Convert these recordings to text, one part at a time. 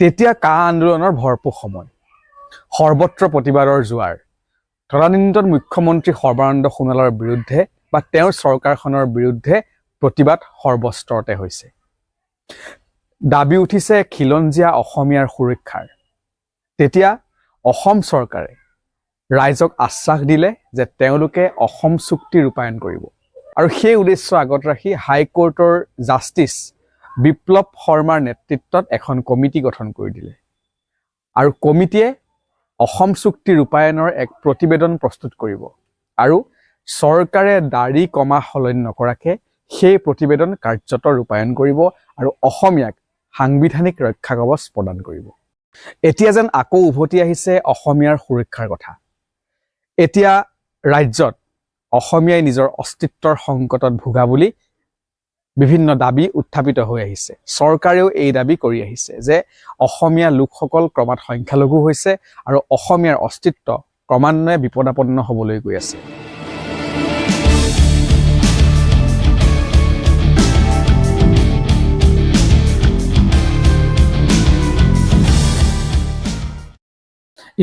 তেতিয়া কা আন্দোলনৰ ভৰপূৰ সময়। সৰ্বত্ৰ প্ৰতিবাদৰ জোৱাৰ। তদানীন্তন মুখ্যমন্ত্ৰী সৰ্বানন্দ সোণোৱালৰ বিৰুদ্ধে বা তেওঁৰ চৰকাৰখনৰ বিৰুদ্ধে প্ৰতিবাদ সৰ্বস্তৰতে হৈছে। দাবী উঠিছে খিলঞ্জীয়া অসমীয়াৰ সুৰক্ষাৰ। তেতিয়া অসম চৰকাৰে ৰাইজক আশ্বাস দিলে যে তেওঁলোকে অসম চুক্তি ৰূপায়ণ কৰিব। আৰু সেই উদ্দেশ্য আগত ৰাখি হাইকোৰ্টৰ জাষ্টিছ বিপ্লৱ শৰ্মাৰ নেতৃত্বত এখন কমিটি গঠন কৰি দিলে। আৰু কমিটিয়ে অসম চুক্তি ৰূপায়ণৰ এক প্ৰতিবেদন প্ৰস্তুত কৰিব। আৰু চৰকাৰে দাড়ি কমা সলনি নকৰাকে সেই প্ৰতিবেদন কাৰ্যত ৰূপায়ণ কৰিব আৰু অসমীয়াক সাংবিধানিক ৰক্ষা কৱচ প্ৰদান কৰিব। এতিয়া যেন আকৌ উভতি আহিছে অসমীয়াৰ সুৰক্ষাৰ কথা। এতিয়া ৰাজ্যত অসমীয়াই নিজৰ অস্তিত্বৰ সংকটত ভোগা বুলি বিভিন্ন দাবি উত্থাপিত হৈ আহিছে। চৰকাৰেও এই দাবি কৰি আহিছে যে অসমীয়া লোকসকল ক্ৰমাৎ সংখ্যালঘু হৈছে আৰু অসমীয়াৰ অস্তিত্ব ক্ৰমান্বয়ে বিপদাপন্ন হ'বলৈ গৈ আছে।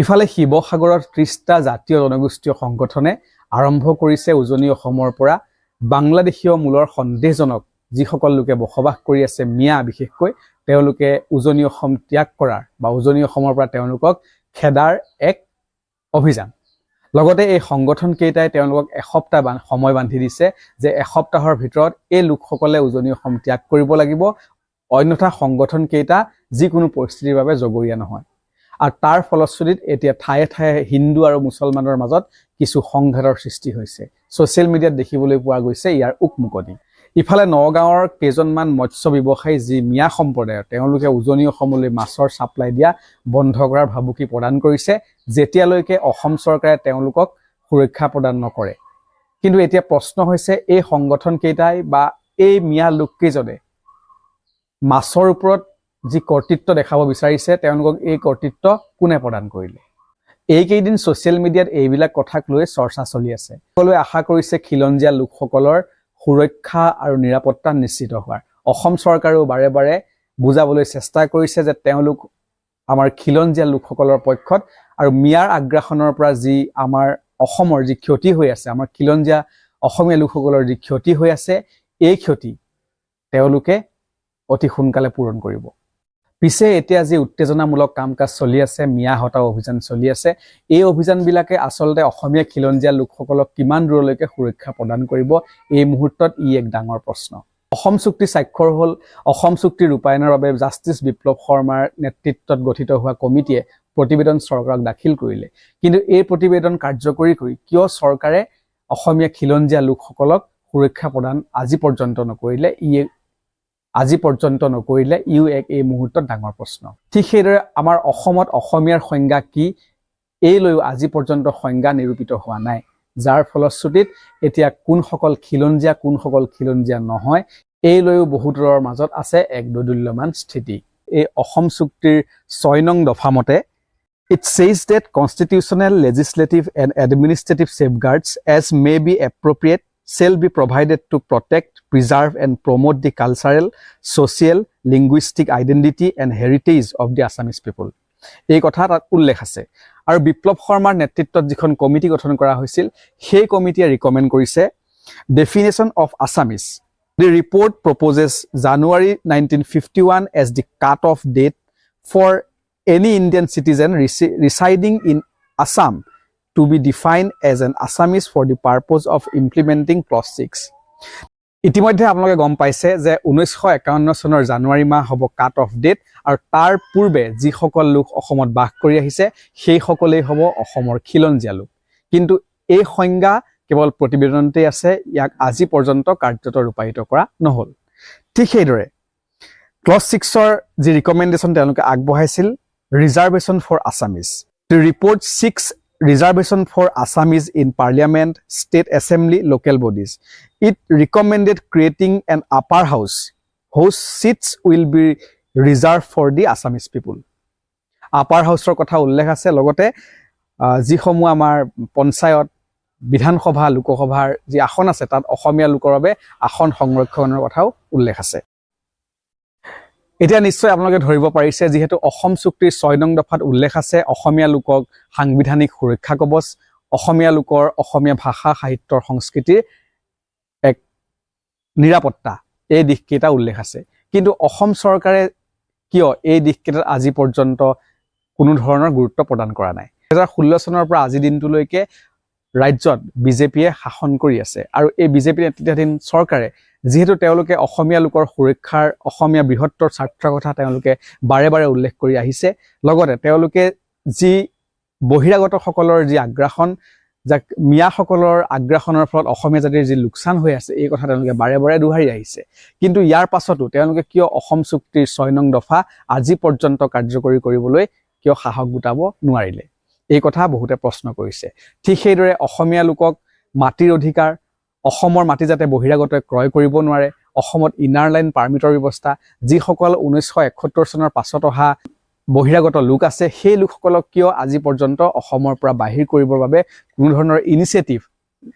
ইফালে শিৱসাগৰত ত্ৰিছটা জাতীয় জনগোষ্ঠীয় সংগঠনে আৰম্ভ কৰিছে উজনি অসমৰ পৰা বাংলাদেশীয় মূলৰ সন্দেহজনক যিসকল লোকে বসবাস কৰি আছে মিয়া বিশেষকৈ তেওঁলোকে উজনি অসম ত্যাগ কৰাৰ বা উজনি অসমৰ পৰা তেওঁলোকক খেদাৰ এক অভিযান। লগতে এই সংগঠন কেইটাই তেওঁলোকক এসপ্তাহ সময় বান্ধি দিছে যে এসপ্তাহৰ ভিতৰত এই লোকসকলে উজনি অসম ত্যাগ কৰিব লাগিব। অন্যথা সংগঠন কেইটা যিকোনো পৰিস্থিতিৰ বাবে জগৰীয়া নহয়। আৰু তাৰ ফলশ্ৰুতিত এতিয়া ঠায়ে ঠায়ে হিন্দু আৰু মুছলমানৰ মাজত কিছু সংঘাতৰ সৃষ্টি হৈছে। ছ'চিয়েল মিডিয়াত দেখিবলৈ পোৱা গৈছে ইয়াৰ উকমুকনি। ইফালে নগাঁৱৰ কেইজনমান মৎস্য ব্যৱসায়ী যি মিয়া সম্প্ৰদায়ৰ তেওঁলোকে উজনি অসমলৈ মাছৰ ছাপ্লাই দিয়া বন্ধ কৰাৰ ভাবুকি প্ৰদান কৰিছে যেতিয়ালৈকে অসম চৰকাৰে তেওঁলোকক সুৰক্ষা প্ৰদান নকৰে। কিন্তু এতিয়া প্ৰশ্ন হৈছে এই সংগঠন কেইটাই বা এই মিয়া লোককেইজনে মাছৰ ওপৰত যি কৰ্তৃত্ব দেখাব বিচাৰিছে তেওঁলোকক এই কৰ্তৃত্ব কোনে প্ৰদান কৰিলে? এইকেইদিন ছ'চিয়েল মিডিয়াত এইবিলাক কথাক লৈ চৰ্চা চলি আছে। সকলোৱে আশা কৰিছে খিলঞ্জীয়া লোকসকলৰ সুৰক্ষা আৰু নিৰাপত্তা নিশ্চিত হোৱাৰ। অসম চৰকাৰেও বাৰে বাৰে বুজাবলৈ চেষ্টা কৰিছে যে তেওঁলোক আমাৰ খিলঞ্জীয়া লোকসকলৰ পক্ষত আৰু মিয়াৰ আগ্ৰাসনৰ পৰা যি আমাৰ অসমৰ যি ক্ষতি হৈ আছে আমাৰ খিলঞ্জীয়া অসমীয়া লোকসকলৰ যি ক্ষতি হৈ আছে এই ক্ষতি তেওঁলোকে অতি সোনকালে পূৰণ কৰিব। পিছে এতিয়া যি উত্তেজনামূলক কাম কাজ চলি আছে, মিয়া হটাও অভিযান চলি আছে, এই অভিযানবিলাকে আচলতে অসমীয়া খিলঞ্জীয়া লোকসকলক কিমান দূৰলৈকে সুৰক্ষা প্ৰদান কৰিব, এই মুহূৰ্তত ই এক ডাঙৰ প্ৰশ্ন। অসম চুক্তি স্বাক্ষৰ হ'ল, অসম চুক্তি ৰূপায়ণৰ বাবে জাষ্টিছ বিপ্লৱ শৰ্মাৰ নেতৃত্বত গঠিত হোৱা কমিটিয়ে প্ৰতিবেদন চৰকাৰক দাখিল কৰিলে। কিন্তু এই প্ৰতিবেদন কাৰ্যকৰী কৰি কিয় চৰকাৰে অসমীয়া খিলঞ্জীয়া লোকসকলক সুৰক্ষা প্ৰদান আজি পৰ্যন্ত নকৰিলে, ই আজি পৰ্যন্ত নকৰিলে ইও এক এই মুহূৰ্তত ডাঙৰ প্ৰশ্ন। ঠিক সেইদৰে আমাৰ অসমত অসমীয়াৰ সংজ্ঞা কি এই লৈও আজি পৰ্যন্ত সংজ্ঞা নিৰূপিত হোৱা নাই। যাৰ ফলশ্ৰুতিত এতিয়া কোনসকল খিলঞ্জীয়া কোনসকল খিলঞ্জীয়া নহয় এই লৈও বহুতৰৰ মাজত আছে এক দোদুল্যমান স্থিতি। এই অসম চুক্তিৰ ছয় নং দফা মতে It says that constitutional, legislative, and administrative safeguards, as may be appropriate, shall be provided to protect, preserve, and promote the cultural, social, linguistic identity and heritage of the Assamese people. এই কথা তাত উল্লেখ আছে আৰু বিপ্লৱ শৰ্মাৰ নেতৃত্বত যিখন committee গঠন কৰা হৈছিল সেই কমিটিয়ে ৰিকমেণ্ড কৰিছে definition of Assamese The report proposes January 1951 as the cut-off date for any Indian citizen resi- residing in Assam to be defined as an Assamese for the purpose of implementing Clause 6. ইতিমধ্যে আপোনালোকে গম পাইছে যে ঊনৈছশ একাৱন্ন চনৰ জানুৱাৰী মাহ হ'ব কাট অফ ডেট আৰু তাৰ পূৰ্বে যিসকল লোক অসমত বাস কৰি আহিছে, সেইসকলেই হ'ব অসমৰ খিলঞ্জীয়া লোক। কিন্তু এই সংজ্ঞা কেৱল প্ৰতিবেদনতেই আছে, ইয়াক আজি পৰ্যন্ত কাৰ্যত ৰূপায়িত কৰা নহ'ল। ঠিক সেইদৰে ক্লজ ছিক্সৰ যি ৰিকমেণ্ডেশ্যন তেওঁলোকে আগবঢ়াইছিল reservation for Assamese report seeks reservation for Assamese in parliament, state assembly, local bodies. It recommended creating an upper house whose seats will be reserved for the Assamese people. Upper হাউচৰ কথা উল্লেখ আছে লগতে যিসমূহ আমাৰ পঞ্চায়ত বিধানসভা লোকসভাৰ যি আসন আছে তাত অসমীয়া লোকৰ বাবে আসন সংৰক্ষণৰ কথাও উল্লেখ আছে এতিয়া নিশ্চয় আপোনালোকে ধৰিব পাৰিছে যিহেতু অসম চুক্তিৰ ছয় নং দফাত উল্লেখ আছে অসমীয়া লোকক সাংবিধানিক সুৰক্ষা কৱচ অসমীয়া লোকৰ অসমীয়া ভাষা সাহিত্যৰ সংস্কৃতিৰ এক নিৰাপত্তা। এই দিশকেইটা উল্লেখ আছে। কিন্তু অসম চৰকাৰে কিয় এই দিশকেইটাত আজি পৰ্যন্ত কোনো ধৰণৰ গুৰুত্ব প্ৰদান কৰা নাই? দুহেজাৰ ষোল্ল চনৰ পৰা আজিৰ দিনটোলৈকে ৰাজ্যত বিজেপিয়ে শাসন কৰি আছে আৰু এই বিজেপি নেতৃত্বাধীন চৰকাৰে যিহেতু তেওঁলোকে অসমীয়া লোকৰ সুৰক্ষাৰ অসমীয়া বৃহত্তৰ স্বাৰ্থৰ কথা তেওঁলোকে বাৰে বাৰে উল্লেখ কৰি আহিছে। লগতে তেওঁলোকে যি বহিৰাগতসকলৰ যি আগ্ৰাসন যাক মিয়াসকলৰ আগ্ৰাসনৰ ফলত অসমীয়া জাতিৰ যি লোকচান হৈ আছে এই কথা তেওঁলোকে বাৰে বাৰে দোহাৰি আহিছে। কিন্তু ইয়াৰ পাছতো তেওঁলোকে কিয় অসম চুক্তিৰ ছয় নং দফা আজি পৰ্যন্ত কাৰ্যকৰী কৰিবলৈ কিয় সাহস গোটাব নোৱাৰিলে? এই কথা বহুতে প্ৰশ্ন কৰিছে। ঠিক সেইদৰে অসমীয়া লোকক মাটিৰ অধিকাৰ অসমৰ মাটি যাতে বহিৰাগতই ক্ৰয় কৰিব নোৱাৰে অসমত ইনাৰ লাইন পাৰ্মিটৰ ব্যৱস্থা যিসকল ঊনৈছশ এসত্তৰ চনৰ পাছত অহা বহিৰাগত লোক আছে সেই লোকসকলক কিয় আজি পৰ্যন্ত অসমৰ পৰা বাহিৰ কৰিবৰ বাবে কোনো ধৰণৰ ইনিচিয়েটিভ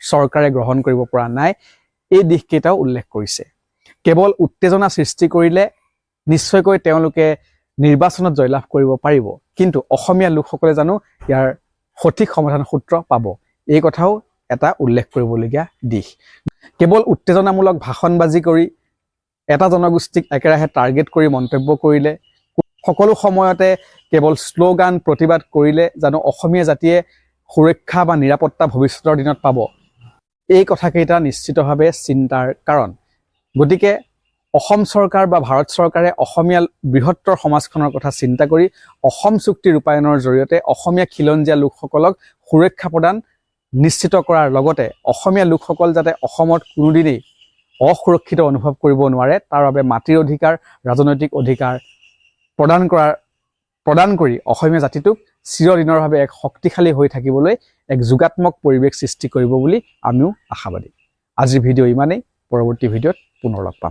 চৰকাৰে গ্ৰহণ কৰিব পৰা নাই? এই দিশকেইটাও উল্লেখ কৰিছে। কেৱল উত্তেজনা সৃষ্টি কৰিলে নিশ্চয়কৈ তেওঁলোকে নিৰ্বাচনত জয়লাভ কৰিব পাৰিব। কিন্তু অসমীয়া লোকসকলে জানো ইয়াৰ সঠিক সমাধান সূত্ৰ পাব। এই কথাও এটা উল্লেখ কৰিবলগীয়া দিশ। কেৱল উত্তেজনামূলক ভাষণবাজি কৰি এটা জনগোষ্ঠীক একেৰাহে টাৰ্গেট কৰি মন্তব্য কৰিলে সকলো সময়তে কেৱল শ্লোগান প্ৰতিবাদ কৰিলে জানো অসমীয়া জাতিয়ে সুৰক্ষা বা নিৰাপত্তা ভৱিষ্যতৰ দিনত পাব। এই কথাকেইটা নিশ্চিতভাৱে চিন্তাৰ কাৰণ। গতিকে অসম চৰকাৰ বা ভাৰত চৰকাৰে অসমীয়া বৃহত্তৰ সমাজখনৰ কথা চিন্তা কৰি অসম চুক্তি ৰূপায়ণৰ জৰিয়তে অসমীয়া খিলঞ্জীয়া লোকসকলক সুৰক্ষা প্ৰদান নিশ্চিত কৰাৰ লগতে অসমীয়া লোকসকল যাতে অসমত কোনোদিনেই অসুৰক্ষিত অনুভৱ কৰিব নোৱাৰে, তাৰ বাবে মাটিৰ অধিকাৰ, ৰাজনৈতিক অধিকাৰ প্ৰদান কৰাৰ প্ৰদান কৰি অসমীয়া জাতিটোক চিৰদিনৰ এক শক্তিশালী হৈ থাকিবলৈ এক যোগাত্মক পৰিৱেশ সৃষ্টি কৰিব বুলি আমিও আশাবাদী। আজিৰ ভিডিঅ' ইমানেই। পৰৱৰ্তী ভিডিঅ'ত পুনৰ লগ পাম।